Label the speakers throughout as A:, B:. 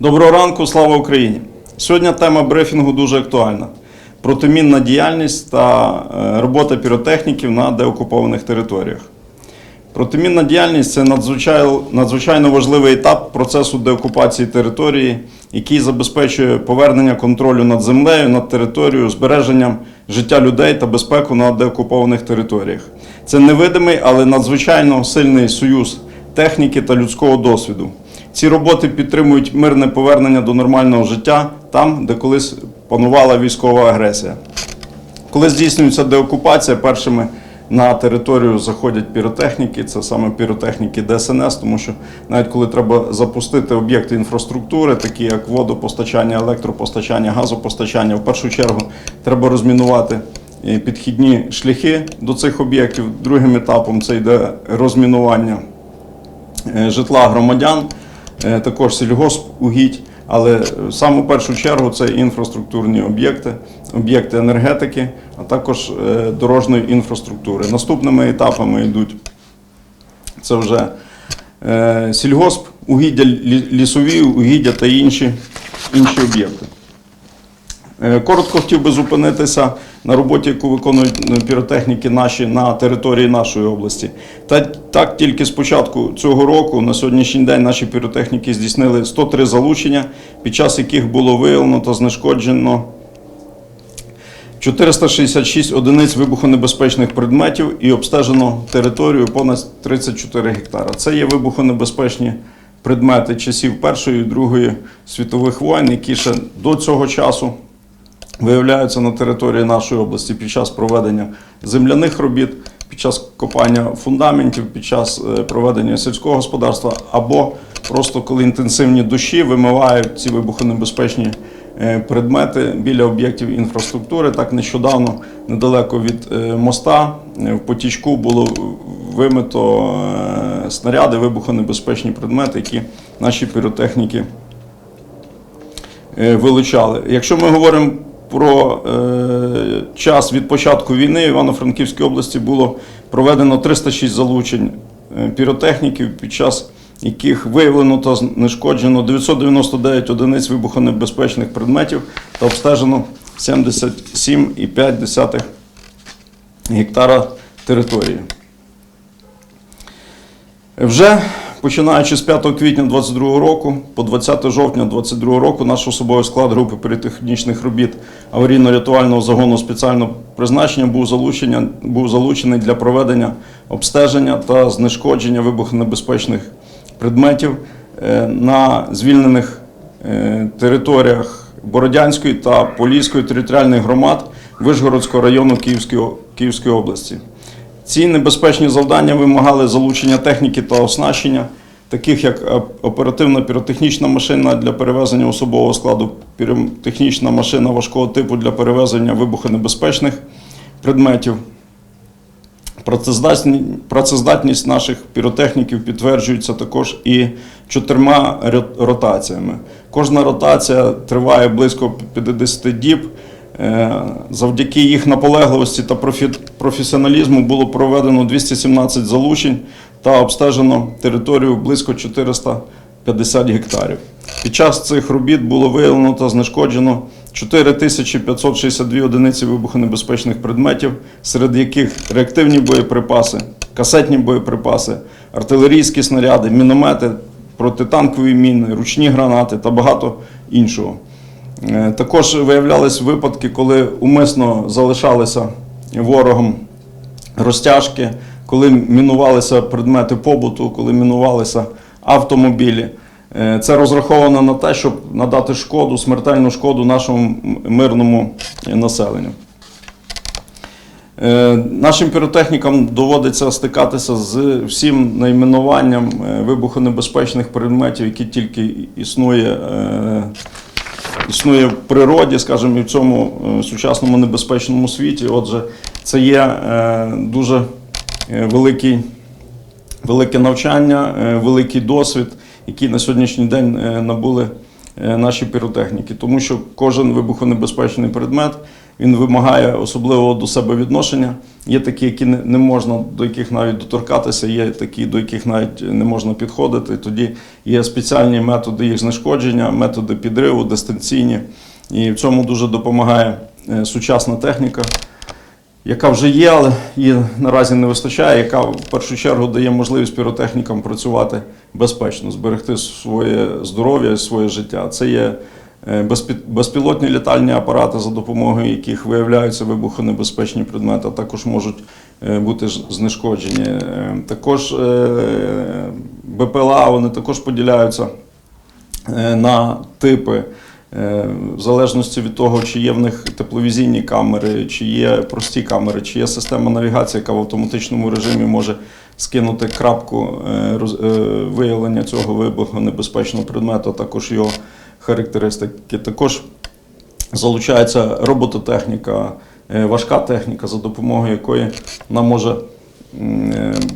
A: Доброго ранку, слава Україні! Сьогодні тема брифінгу дуже актуальна: протимінна діяльність та е, робота піротехніків на деокупованих територіях. Протимінна діяльність це надзвичайно, важливий етап процесу деокупації території, який забезпечує повернення контролю над землею, над територією, збереженням життя людей та безпеку на деокупованих територіях. Це невидимий, але надзвичайно сильний союз техніки та людського досвіду. Ці роботи підтримують мирне повернення до нормального життя там, де колись панувала військова агресія. Коли здійснюється деокупація, першими на територію заходять піротехніки, це саме піротехніки ДСНС, тому що навіть коли треба запустити об'єкти інфраструктури, такі як водопостачання, електропостачання, газопостачання, в першу чергу треба розмінувати підхідні шляхи до цих об'єктів. Другим етапом це йде розмінування е, житла громадян, також сільгоспугідь, але е, в саму першу чергу це інфраструктурні об'єкти, об'єкти енергетики, а також е, дорожньої інфраструктури. Наступними етапами йдуть це вже е, сільгосп, угіддя, лісові угіддя та інші, інші об'єкти. Е, Коротко хотів би зупинитися на роботі, яку виконують е, піротехніки наші на території нашої області. Та так тільки з початку цього року, на сьогоднішній день, наші піротехніки здійснили 103 залучення, під час яких було виявлено та знешкоджено 466 одиниць вибухонебезпечних предметів і обстежено територію понад 34 гектара. Це є вибухонебезпечні предмети часів Першої і Другої світових воєн, які ще до цього часу виявляються на території нашої області під час проведення земляних робіт, під час копання фундаментів, під час е, проведення сільського господарства, або просто коли інтенсивні дощі вимивають ці вибухонебезпечні е, предмети біля об'єктів інфраструктури. Так нещодавно, недалеко від е, моста, в потічку було вимито снаряди, вибухонебезпечні предмети, які наші піротехніки вилучали. Якщо ми говоримо про е, час від початку війни, в Івано-Франківській області було проведено 306 залучень е, піротехніків, під час яких виявлено та знешкоджено 999 одиниць вибухонебезпечних предметів та обстежено 77,5 гектара території. Вже починаючи з 5 квітня 2022 року по 20 жовтня 2022 року наш особовий склад групи піротехнічних робіт аварійно-рятувального загону спеціального призначення був, залучення, був залучений для проведення обстеження та знешкодження вибухонебезпечних предметів е, на звільнених е, територіях Бородянської та Поліської територіальних громад Вишгородського району Київської області. Ці небезпечні завдання вимагали залучення техніки та оснащення, таких як е, оперативна піротехнічна машина для перевезення особового складу, піротехнічна машина важкого типу для перевезення вибухонебезпечних предметів. Працездатність наших піротехніків підтверджується також і чотирма ро- ротаціями. Кожна ротація триває близько 50 діб. Е, Завдяки їх наполегливості та професіоналізму було проведено 217 залучень та обстежено територію близько 450 гектарів. Під час цих робіт було виявлено та знешкоджено 4562 одиниці вибухонебезпечних предметів, серед яких реактивні боєприпаси, касетні боєприпаси, артилерійські снаряди, міномети, протитанкові міни, ручні гранати та багато іншого. Е, Також виявлялись випадки, коли умисно залишалися ворогом розтяжки, коли мінувалися предмети побуту, коли мінувалися автомобілі. Е, Це розраховано на те, щоб надати шкоду, смертельну шкоду нашому мирному населенню. Е, Нашим піротехнікам доводиться стикатися з всім найменуванням вибухонебезпечних предметів, які тільки існує, існує в природі, скажімо, і в цьому е, сучасному небезпечному світі. Отже, це є е, дуже е, великий, велике навчання, великий досвід, який на сьогоднішній день набули наші піротехніки, тому що кожен вибухонебезпечний предмет він вимагає особливого до себе відношення. Є такі, які не, не можна, до яких навіть доторкатися, є такі, до яких навіть не можна підходити. Тоді є спеціальні методи їх знешкодження, методи підриву, дистанційні. І в цьому дуже допомагає е, сучасна техніка, яка вже є, але її наразі не вистачає, яка в першу чергу дає можливість піротехнікам працювати безпечно, зберегти своє здоров'я і своє життя. Це є е, безпілотні літальні апарати, за допомогою яких виявляються вибухонебезпечні предмети, а також можуть е, бути знешкоджені. Е, Також БПЛА вони також поділяються на типи. Е, В залежності від того, чи є в них тепловізійні камери, чи є прості камери, чи є система навігації, яка в автоматичному режимі може скинути крапку е, е, виявлення цього вибухонебезпечного предмету, а також його характеристики. Також залучається робототехніка, важка техніка, за допомогою якої вона може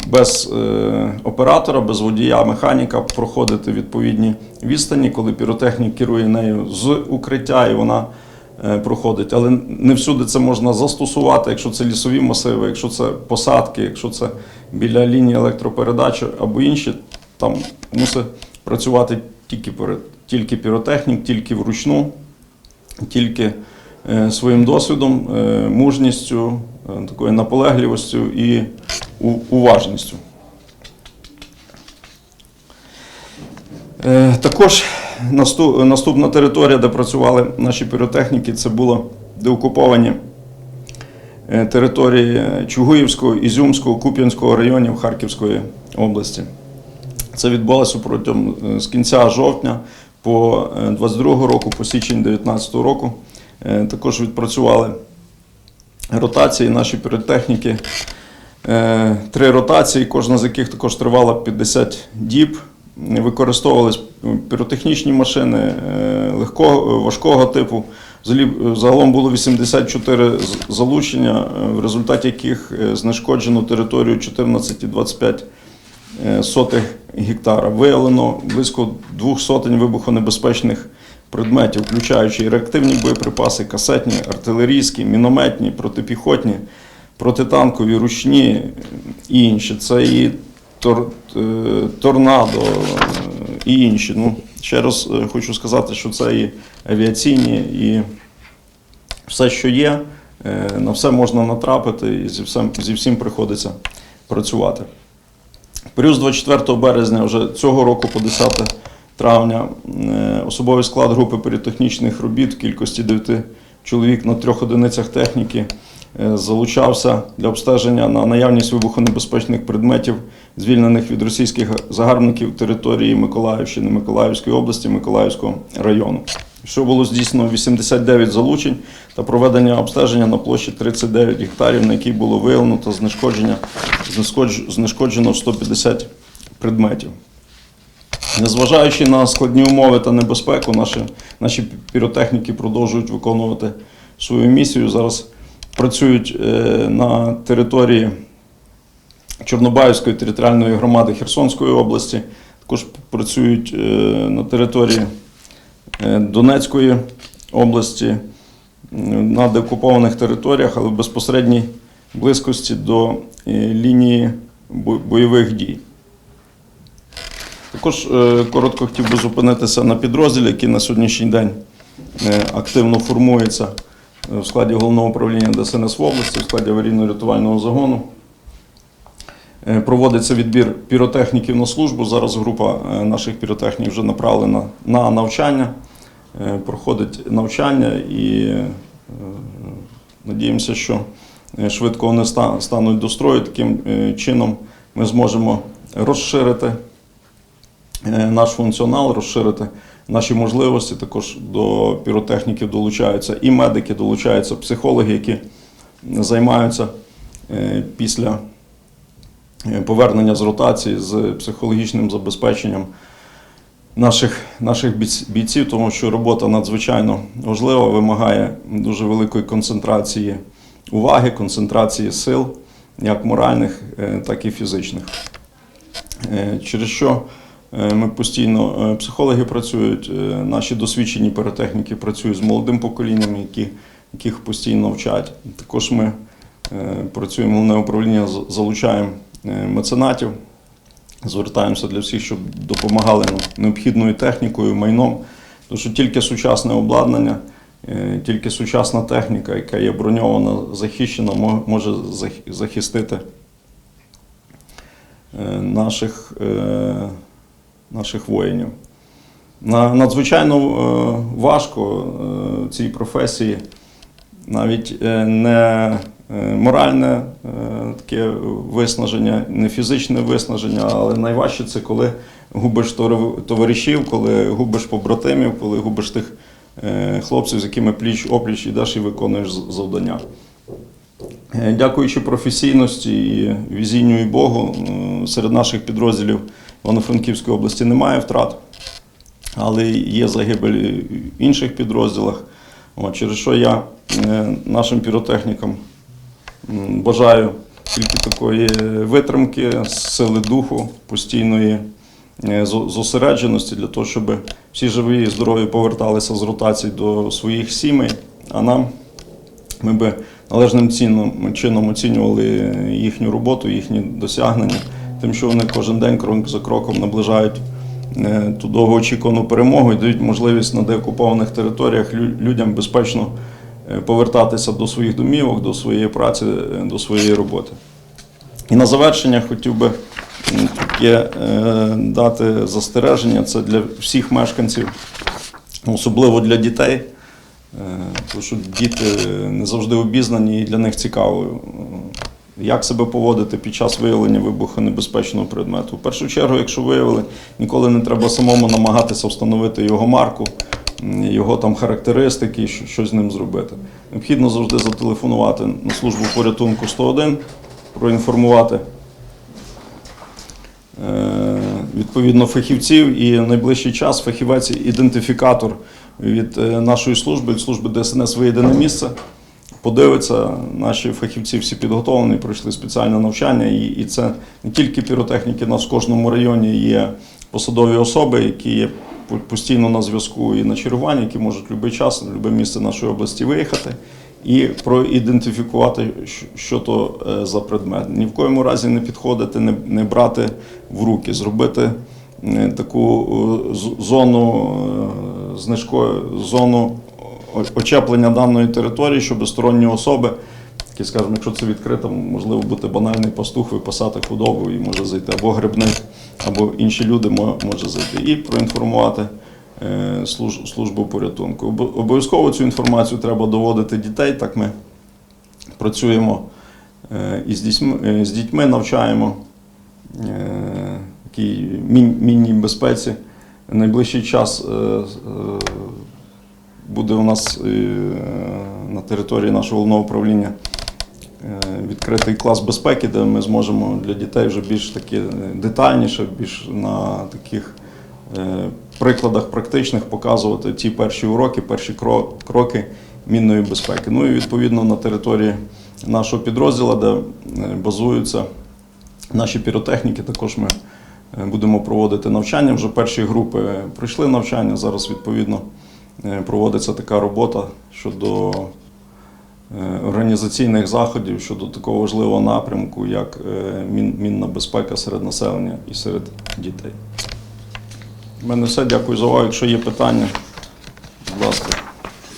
A: без е, оператора, без водія, механіка проходити відповідні відстані, коли піротехнік керує нею з укриття і вона е, проходить. Але не всюди це можна застосувати, якщо це лісові масиви, якщо це посадки, якщо це біля лінії електропередачі або інші, там мусить працювати тільки, тільки піротехнік, тільки вручну, тільки е, своїм досвідом, е, мужністю, е, такою наполегливістю і уважністю. Е, Також наступна територія, де працювали наші піротехніки, це було деокуповані е, території е, Чугуївського, Ізюмського, Куп'янського районів Харківської області. Це відбулося протягом е, з кінця жовтня по е, 22 року, по січень 19 року. Е, Також відпрацювали ротації наші піротехніки. Е, Три ротації, кожна з яких також тривала 50 діб. Використовувались піротехнічні машини е, легкого, важкого типу. Е, Загалом було 84 залучення, в результаті яких знешкоджено територію 14,25 е, гектара. Виявлено близько двох сотень вибухонебезпечних предметів, включаючи і реактивні боєприпаси, касетні, артилерійські, мінометні, протипіхотні, протитанкові, ручні і інші. Це і тор, е, торнадо е, і інші. Ну, ще раз е, хочу сказати, що це і авіаційні, і все, що є, на все можна натрапити, і зі всім, зі всім приходиться працювати. З 24 березня вже цього року по 10 травня е, особовий склад групи піротехнічних робіт в кількості 9 чоловік на трьох одиницях техніки е, залучався для обстеження на наявність вибухонебезпечних предметів, звільнених від російських загарбників території Миколаївщини, Миколаївської області, Миколаївського району. Що було здійснено 89 залучень та проведення обстеження на площі 39 гектарів, на якій було виявлено та знешкоджено 150 предметів. Незважаючи на складні умови та небезпеку, наші, наші піротехніки продовжують виконувати свою місію. Зараз працюють е, на території Чорнобаївської територіальної громади Херсонської області, також працюють е, на території е, Донецької області, на деокупованих територіях, але в безпосередній близькості до лінії бо- бойових дій. Також е, коротко хотів би зупинитися на підрозділі, який на сьогоднішній день е, активно формується е, в складі головного управління ДСНС в області, в складі аварійно-рятувального загону. Проводиться відбір піротехніків на службу. Зараз група наших піротехніків вже направлена на навчання. Проходить навчання і надіємося, що швидко вони стануть до строю. Таким чином ми зможемо розширити наш функціонал, розширити наші можливості. Також до піротехніків долучаються і медики, долучаються психологи, які займаються е, після е, повернення з ротації з психологічним забезпеченням наших, наших бійців, тому що робота надзвичайно важлива, вимагає дуже великої концентрації уваги, концентрації сил, як моральних, е, так і фізичних. Е, Через що Е, Ми постійно е, психологи працюють, е, наші досвідчені піротехніки працюють з молодим поколінням, які, яких постійно вчать. Також ми е, працюємо головне управління, залучаємо е, меценатів, звертаємося для всіх, щоб допомагали нам необхідною технікою, майном. Тому що тільки сучасне обладнання, е, тільки сучасна техніка, яка є броньована, захищена, може захистити е, наших, е, наших воїнів. Надзвичайно е, важко е, цій професії навіть е, не моральне таке виснаження, не фізичне виснаження, але найважче це коли губиш товаришів, коли губиш побратимів, коли губиш тих хлопців, з якими пліч опліч йдеш і виконуєш завдання. Дякуючи професійності і візінню і Богу, серед наших підрозділів Івано-Франківської області немає втрат, але є загибелі в інших підрозділах. Через що я е, нашим піротехнікам бажаю тільки такої витримки, сили духу, постійної е, зосередженості для того, щоб всі живі і здорові поверталися з ротацій до своїх сімей, а нам ми би належним чином оцінювали їхню роботу, їхні досягнення, тим, що вони кожен день крок за кроком наближають е, ту довгоочікувану перемогу і дають можливість на деокупованих територіях лю- людям безпечно е, повертатися до своїх домівок, до своєї праці, е, до своєї роботи. І на завершення хотів би таке дати застереження. Це для всіх мешканців, особливо для дітей. Тому що діти не завжди обізнані і для них цікаво, е, як себе поводити під час виявлення вибухонебезпечного предмету. В першу чергу, якщо виявили, ніколи не треба самому намагатися встановити його марку, його там характеристики, що, що з ним зробити. Необхідно завжди зателефонувати на службу порятунку 101, проінформувати е, відповідно фахівців і в найближчий час фахівець-ідентифікатор від е, нашої служби, від служби ДСНС вийде на місце, подивиться. Наші фахівці всі підготовлені, пройшли спеціальне навчання, і, і це не тільки піротехніки, у нас в кожному районі є посадові особи, які є постійно на зв'язку і на чергуванні, які можуть в будь-який час, в будь-яке місце нашої області виїхати і проідентифікувати, що- то е, за предмет. Ні в коєму разі не підходити, не, не брати в руки, зробити е, таку зону е, знижкою, зону очеплення даної території, щоб сторонні особи, які, скажімо, якщо це відкрита, можливо бути банальний пастух, випасати худобу і може зайти, або грибник, або інші люди може зайти, і проінформувати е, службу порятунку. Обов'язково цю інформацію треба доводити дітей. Так ми працюємо е, із дітьми, е, з дітьми навчаємо такій мін- мінній безпеці. Найближчий час буде у нас е, на території нашого головного управління е, відкритий клас безпеки, де ми зможемо для дітей вже більш таки е, детальніше, більш на таких прикладах практичних показувати ті перші уроки, перші кроки мінної безпеки. Ну і відповідно на території нашого підрозділу, де базуються наші піротехніки, також ми будемо проводити навчання. Вже перші групи пройшли навчання. Зараз відповідно проводиться така робота щодо е, організаційних заходів щодо такого важливого напрямку, як е, мінна безпека серед населення і серед дітей. У мене все. Дякую за увагу. Якщо є питання,